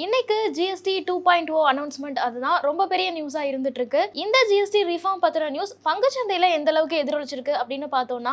இன்னைக்கு GST two point O announcement அதுதான் ரொம்ப பெரிய நியூஸாக இருந்துட்டு இருக்கு இந்த ஜிஎஸ்டி ரிஃபார்ம் பத்திர நியூஸ் பங்குச்சந்தையில எந்த அளவுக்கு எதிரொலிச்சிருக்கு அப்படின்னு பார்த்தோம்னா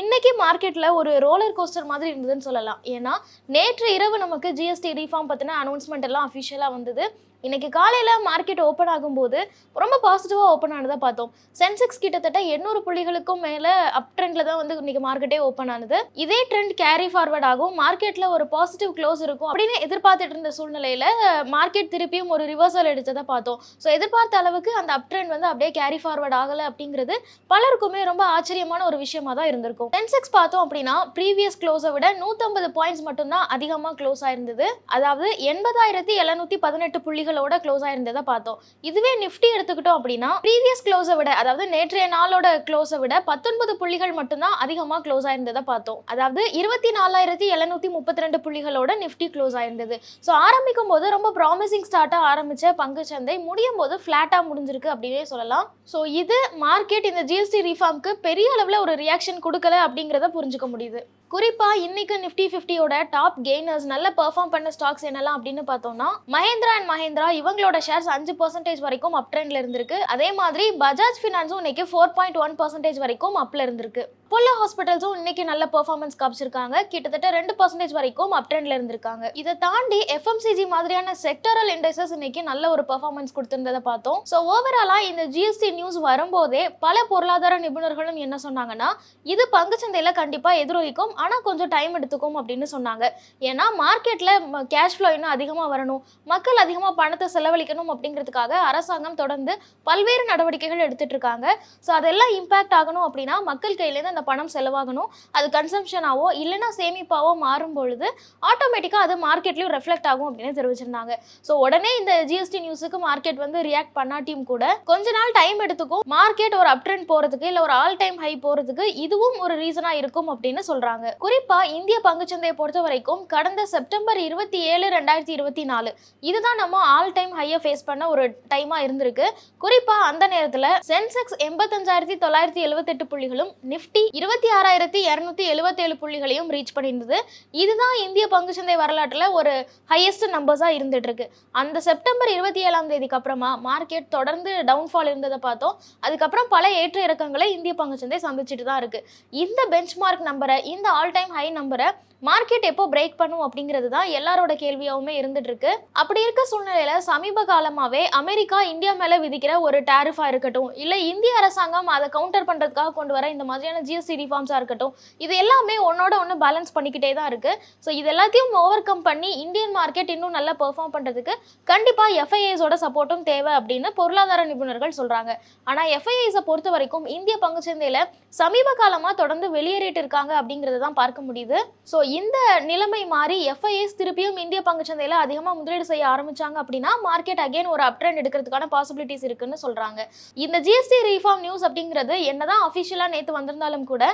இன்னைக்கு மார்க்கெட்ல ஒரு ரோலர் கோஸ்டர் மாதிரி இருந்ததுன்னு சொல்லலாம். ஏன்னா நேற்று இரவு நமக்கு ஜிஎஸ்டி ரீஃபார்ம் பத்தின அனௌன்ஸ்மெண்ட் எல்லாம் அஃபிஷியலாக வந்தது. இன்னைக்கு காலையில் மார்க்கெட் ஓப்பன் ஆகும்போது ரொம்ப பாசிட்டிவாக ஓப்பன் ஆனதை பார்த்தோம். சென்செக்ஸ் கிட்டத்தட்ட எண்ணூறு புள்ளிகளுக்கும் மேலே அப் ட்ரெண்டில் தான் வந்து இன்றைக்கி மார்க்கெட்டே ஓப்பன் ஆனது. இதே ட்ரெண்ட் கேரி ஃபார்வர்ட் ஆகும். மார்க்கெட்டில் ஒரு பாசிட்டிவ் க்ளோஸ் இருக்கும் அப்படின்னு எதிர்பார்த்துட்டு இருந்த சூழ்நிலையில் மார்க்கெட் திருப்பியும் ஒரு ரிவர்சல் எடுத்ததை பார்த்தோம். ஸோ எதிர்பார்த்த அளவுக்கு அந்த அப் ட்ரெண்ட் வந்து அப்படியே கேரி ஃபார்வர்ட் ஆகலை அப்படிங்கிறது பலருக்குமே ரொம்ப ஆச்சரியமான ஒரு விஷயமா தான் இருந்திருக்கும். சென்செக்ஸ் பார்த்தோம் அப்படின்னா ப்ரீவியஸ் க்ளோஸை விட நூற்றம்பது பாயிண்ட்ஸ் மட்டும்தான் அதிகமாக க்ளோஸ் ஆயிருந்தது. அதாவது எண்பதாயிரத்தி எழுநூத்தி பதினெட்டு புள்ளிகள் புள்ளிகளோட க்ளோஸ் ஆயிருந்ததை பார்த்தோம். இதுவே நிஃப்டி எடுத்துக்கிட்டோம் அப்படின்னா ப்ரீவியஸ் க்ளோஸை விட அதாவது நேற்றைய நாளோட க்ளோஸை விட பத்தொன்பது புள்ளிகள் மட்டும்தான் அதிகமாக க்ளோஸ் ஆயிருந்ததை பார்த்தோம். அதாவது இருபத்தி நாலாயிரத்தி எழுநூத்தி முப்பத்தி ரெண்டு புள்ளிகளோட நிஃப்டி க்ளோஸ் ஆயிருந்தது. ஸோ ஆரம்பிக்கும் போது ரொம்ப ப்ராமிசிங் ஸ்டார்ட்டாக ஆரம்பிச்ச பங்குச்சந்தை முடியும் போது ஃப்ளாட்டாக முடிஞ்சிருக்கு அப்படின்னே சொல்லலாம். ஸோ இது மார்க்கெட் இந்த ஜிஎஸ்டி ரீஃபார்ம்க்கு பெரிய அளவில் ஒரு ரியாக்ஷன் கொடுக்கல அப்படிங்கிறத புரிஞ்சுக்க முடியுது. குறிப்பாக இன்னைக்கு நிஃப்டி ஃபிஃப்டியோட டாப் கெய்னர்ஸ் நல்ல பெர்ஃபார்ம் பண்ண ஸ்டாக்ஸ் என்னெல்லாம் அப்படின்னு பார்த்தோம்னா மஹேந்திரா அண்ட் மஹேந்திரா இவங்களோட ஷேர்ஸ் அஞ்சு பர்சன்டேஜ் வரைக்கும் அப் ட்ரெண்ட்ல இருந்திருக்கு. அதே மாதிரி பஜாஜ் ஃபினான்ஸும் இன்னைக்கு ஃபோர் பாயிண்ட் ஒன் பர்சன்டேஜ் வரைக்கும் அப்ல இருந்திருக்கு. பொல்லோ ஹாஸ்பிட்டல்ஸும் இன்னைக்கு நல்ல பெர்ஃபார்மன்ஸ் காமிச்சிருக்காங்க. கிட்டத்தட்ட ரெண்டு பர்சன்டேஜ் வரைக்கும் அப் ட்ரெண்ட்ல இருந்திருக்காங்க. இதை தாண்டி எஃப்எம்சிஜி மாதிரியான செக்டரல் இண்டஸ்ட்ரீஸ் இன்னைக்கு நல்ல ஒரு பெர்ஃபார்மன்ஸ் கொடுத்திருந்ததை பார்த்தோம். ஸோ ஓவராலா இந்த ஜிஎஸ்டி நியூஸ் வரும்போதே பல பொருளாதார நிபுணர்களும் என்ன சொன்னாங்கன்னா இது பங்குச்சந்தையில கண்டிப்பா எதிரொலிக்கும் ஆனா கொஞ்சம் டைம் எடுத்துக்கும் அப்படின்னு சொன்னாங்க. ஏன்னா மார்க்கெட்ல கேஷ் ஃப்ளோ இன்னும் அதிகமா வரணும் மக்கள் அதிகமா பணத்தை செலவழிக்கணும் அப்படிங்கிறதுக்காக அரசாங்கம் தொடர்ந்து பல்வேறு நடவடிக்கைகள் எடுத்துட்டு இருக்காங்க. ஸோ அதெல்லாம் இம்பாக்ட் ஆகணும் அப்படின்னா மக்கள் கையிலேருந்து அந்த பணம் செலவாகணும் அது கன்சம்ஷனாவோ இல்லைன்னா சேமிப்பாவோ மாறும் பொழுது ஆட்டோமேட்டிக்காக அது மார்க்கெட்லையும் ரெஃப்ளெக்ட் ஆகும் அப்படின்னு தெரிவிச்சிருந்தாங்க. ஸோ உடனே இந்த ஜிஎஸ்டி நியூஸுக்கு மார்க்கெட் வந்து ரியாக்ட் பண்ணாட்டியும் கூட கொஞ்ச நாள் டைம் எடுத்துக்கும். மார்க்கெட் ஒரு அப் ட்ரெண்ட் இல்லை ஒரு ஆல் டைம் ஹை போகிறதுக்கு இதுவும் ஒரு ரீசனாக இருக்கும் அப்படின்னு சொல்கிறாங்க குறிப்பாக இந்திய பங்குச்சந்தையை பொறுத்த வரைக்கும் கடந்த செப்டம்பர் இருபத்தி ஏழு ரெண்டாயிரத்தி இருபத்தி நாலு இதுதான் நம்ம ஆல் டைம் ஹையை ஃபேஸ் பண்ண ஒரு டைமாக இருந்திருக்கு. குறிப்பாக அந்த நேரத்தில் சென்செக்ஸ் எண்பத்தஞ்சாயிரத்தி தொள்ளாயிரத்தி எழுபத்தெட்டு புள்ளிகளும் நிஃப்டி இருபத்தி ஆறாயிரத்தி இரநூத்தி எழுபத்தேழு புள்ளிகளையும் ரீச் பண்ணியிருந்தது. இதுதான் இந்திய பங்குச்சந்தை வரலாற்றில் ஒரு ஹையஸ்ட் நம்பர்ஸாக இருந்துட்டு இருக்கு அந்த செப்டம்பர் இருபத்தி ஏழாம் தேதிக்கு அப்புறமா மார்க்கெட் தொடர்ந்து டவுன்ஃபால் இருந்ததை பார்த்தோம். அதுக்கப்புறம் பல ஏற்ற இறக்கங்களை இந்திய பங்குச்சந்தை சந்திச்சுட்டு தான் இருக்கு. இந்த பெஞ்ச்மார்க் நம்பரை இந்த ஆல் டைம் ஹை நம்பரை மார்க்கெட் எப்போ பிரேக் பண்ணும் அப்படிங்கிறது தான் எல்லாரோட கேள்வியாகவுமே இருந்துட்டு இருக்கு அப்படி இருக்க சூழ்நிலையில சமீப காலமாகவே அமெரிக்கா இந்தியா மேலே விதிக்கிற ஒரு டேரிஃபாக இருக்கட்டும் இல்லை இந்திய அரசாங்கம் அதை கவுண்டர் பண்ணுறதுக்காக கொண்டு வர இந்த மாதிரியான ஜிஎஸ்டி ரிஃபார்ம்ஸா இருக்கட்டும் இது எல்லாமே ஒன்னோட ஒன்று பேலன்ஸ் பண்ணிக்கிட்டே தான் இருக்குது ஸோ இது எல்லாத்தையும் ஓவர் கம் பண்ணி இந்தியன் மார்க்கெட் இன்னும் நல்லா பெர்ஃபார்ம் பண்ணுறதுக்கு கண்டிப்பாக எஃப்ஐஐஸோட சப்போர்ட்டும் தேவை அப்படின்னு பொருளாதார நிபுணர்கள் சொல்கிறாங்க ஆனால் எஃப்ஐஐஸை பொறுத்த வரைக்கும் இந்திய பங்குச்சந்தையில் சமீப காலமாக தொடர்ந்து வெளியேறிட்டு இருக்காங்க அப்படிங்கிறத தான் பார்க்க முடியுது. ஸோ இந்த நிலைமை மாறி எஃப்ஐஎஸ் திருப்பியும் இந்திய பங்குச்சந்தையில் அதிகமாக முதலீடு செய்ய ஆரம்பிச்சாங்க அப்படின்னா மார்க்கெட் அகைன் ஒரு அப் ட்ரெண்ட் எடுக்கிறதுக்கான பாசிபிலிட்டிஸ் இருக்குன்னு சொல்கிறாங்க இந்த ஜிஎஸ்டி ரீஃபார்ம் நியூஸ் அப்படிங்கிறது என்னதான் அஃபிஷியலாக நேற்று வந்திருந்தாலும் கூட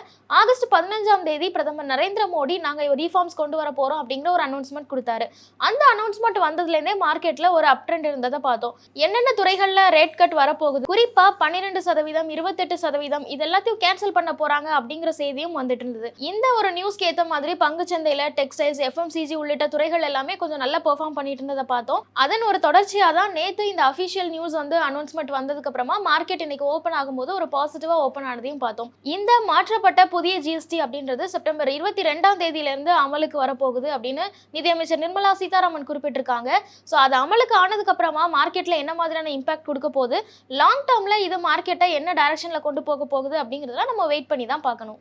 ஆகஸ்ட் பதினஞ்சாம் தேதி பிரதமர் நரேந்திர மோடி நாங்கள் ரீஃபார்ம்ஸ் கொண்டு வர போகிறோம் அப்படிங்கிற ஒரு அனௌன்ஸ்மெண்ட் கொடுத்தாரு. அந்த அனௌன்ஸ்மெண்ட் வந்ததுலேருந்தே மார்க்கெட்டில் ஒரு அப் ட்ரெண்ட் இருந்ததை பார்த்தோம். என்னென்ன துறைகளில் ரேட் கட் வரப்போகுது? குறிப்பாக பன்னிரெண்டு சதவீதம் இருபத்தெட்டு சதவீதம் இது எல்லாத்தையும் கேன்சல் பண்ண போகிறாங்க அப்படிங்கிற செய்தியும் வந்துட்டு இருந்தது. இந்த ஒரு நியூஸ்க்கு ஏற்ற மாதிரி பங்குச்சந்தையில் டெக்ஸ்டைல்ஸ் எஃப்எம்சிஜி உள்ளிட்ட துறைகள் எல்லாமே கொஞ்சம் நல்லா பெர்ஃபார்ம் பண்ணிட்டு இருந்ததை பார்த்தோம். அதன் ஒரு தொடர்ச்சியாக தான் நேற்று இந்த அஃபிஷியல் நியூஸ் வந்து அனௌன்ஸ்மெண்ட் வந்ததுக்கு அப்புறமா மார்க்கெட் இன்னைக்கு ஓப்பன் ஆகும்போது ஒரு பாசிட்டிவாக ஓப்பன் ஆனதையும் பார்த்தோம். இந்த மாற்றப்பட்ட புதிய ஜிஎஸ்டி அப்படின்றது செப்டம்பர் இருபத்தி ரெண்டாம் தேதியிலிருந்து அமலுக்கு வரப்போகுது அப்படின்னு நிதியமைச்சர் நிர்மலா சீதாராமன் குறிப்பிட்டிருக்காங்க. ஸோ அது அமலுக்கு ஆனதுக்கு அப்புறமா மார்க்கெட்ல என்ன மாதிரியான இம்பாக்ட் கொடுக்க போகுது? லாங் டேர்ம்ல இது மார்க்கெட்டை என்ன டைரக்ஷன்ல கொண்டு போக போகுது அப்படிங்கிறதெல்லாம் நம்ம வெயிட் பண்ணி தான் பார்க்கணும்.